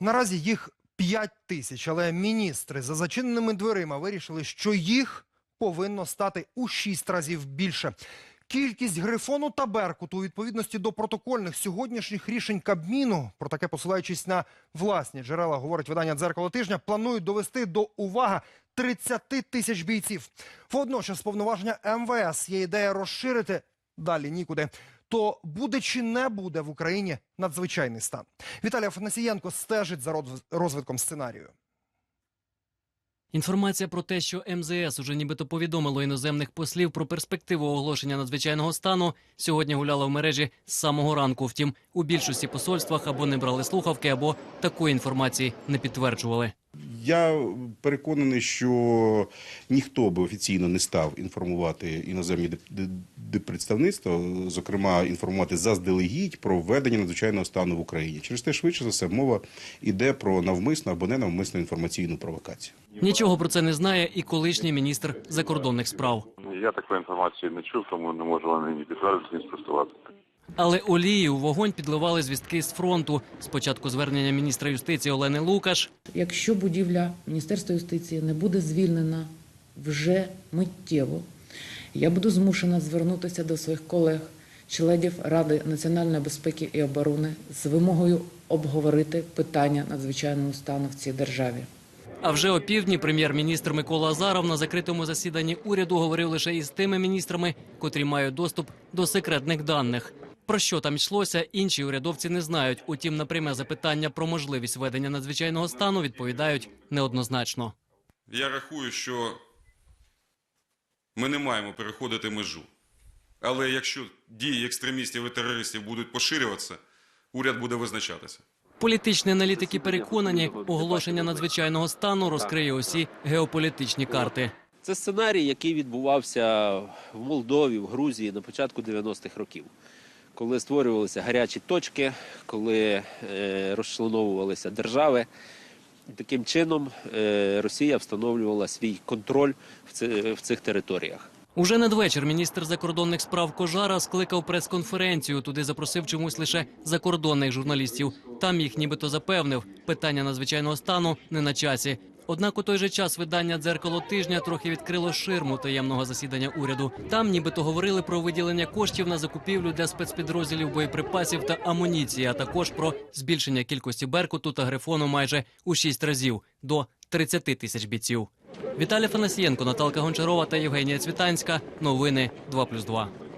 Наразі їх 5 тисяч, але міністри за зачиненими дверима вирішили, що їх повинно стати у 6 разів більше. Кількість грифону та беркуту у відповідності до протокольних сьогоднішніх рішень Кабміну, про таке посилаючись на власні джерела, говорить видання «Дзеркало тижня», планують довести до увага 30 тисяч бійців. Водночас повноваження МВС є ідея розширити далі нікуди. То буде чи не буде в Україні надзвичайний стан? Віталій Афанасієнко стежить за роз- розвитком сценарію. Інформація про те, що МЗС уже нібито повідомило іноземних послів про перспективу оголошення надзвичайного стану, сьогодні гуляла в мережі з самого ранку. Втім, у більшості посольствах або не брали слухавки, або такої інформації не підтверджували. Я переконаний, що ніхто би офіційно не став інформувати іноземні представництва, зокрема інформувати заздалегідь про введення надзвичайного стану в Україні. Через те, швидше за все, мова йде про навмисну або ненавмисну інформаційну провокацію. Нічого про це не знає і колишній міністр закордонних справ. Я такої інформації не чув, тому не можу вам ні підтвердити, ні спростувати. Але олії у вогонь підливали звістки з фронту. Спочатку звернення міністра юстиції Олени Лукаш, Якщо будівля Міністерства юстиції не буде звільнена вже миттєво, я буду змушена звернутися до своїх колег, членів Ради національної безпеки і оборони з вимогою обговорити питання надзвичайного стану в цій державі. А вже опівдні прем'єр-міністр Микола Азаров на закритому засіданні уряду говорив лише із тими міністрами, котрі мають доступ до секретних даних. Про що там йшлося, інші урядовці не знають. Утім, на пряме запитання про можливість ведення надзвичайного стану відповідають неоднозначно. Я рахую, що ми не маємо переходити межу. Але якщо дії екстремістів і терористів будуть поширюватися, уряд буде визначатися. Політичні аналітики переконані, оголошення надзвичайного стану розкриє усі геополітичні карти. Це сценарій, який відбувався в Молдові, в Грузії на початку 90-х років, коли створювалися гарячі точки, коли е, розчленовувалися держави. Таким чином е, Росія встановлювала свій контроль в, цих територіях. Уже надвечір міністр закордонних справ Кожара скликав прес-конференцію. Туди запросив чомусь лише закордонних журналістів. Там їх нібито запевнив, питання надзвичайного стану не на часі. Однак у той же час видання дзеркало тижня трохи відкрило ширму таємного засідання уряду. Там нібито говорили про виділення коштів на закупівлю для спецпідрозділів боєприпасів та амуніції, а також про збільшення кількості беркуту та грифону майже у шість разів до 30 тисяч бійців. Віталій Фанасієнко, Наталка Гончарова та Євгенія Цвітанська. Новини 2+,2.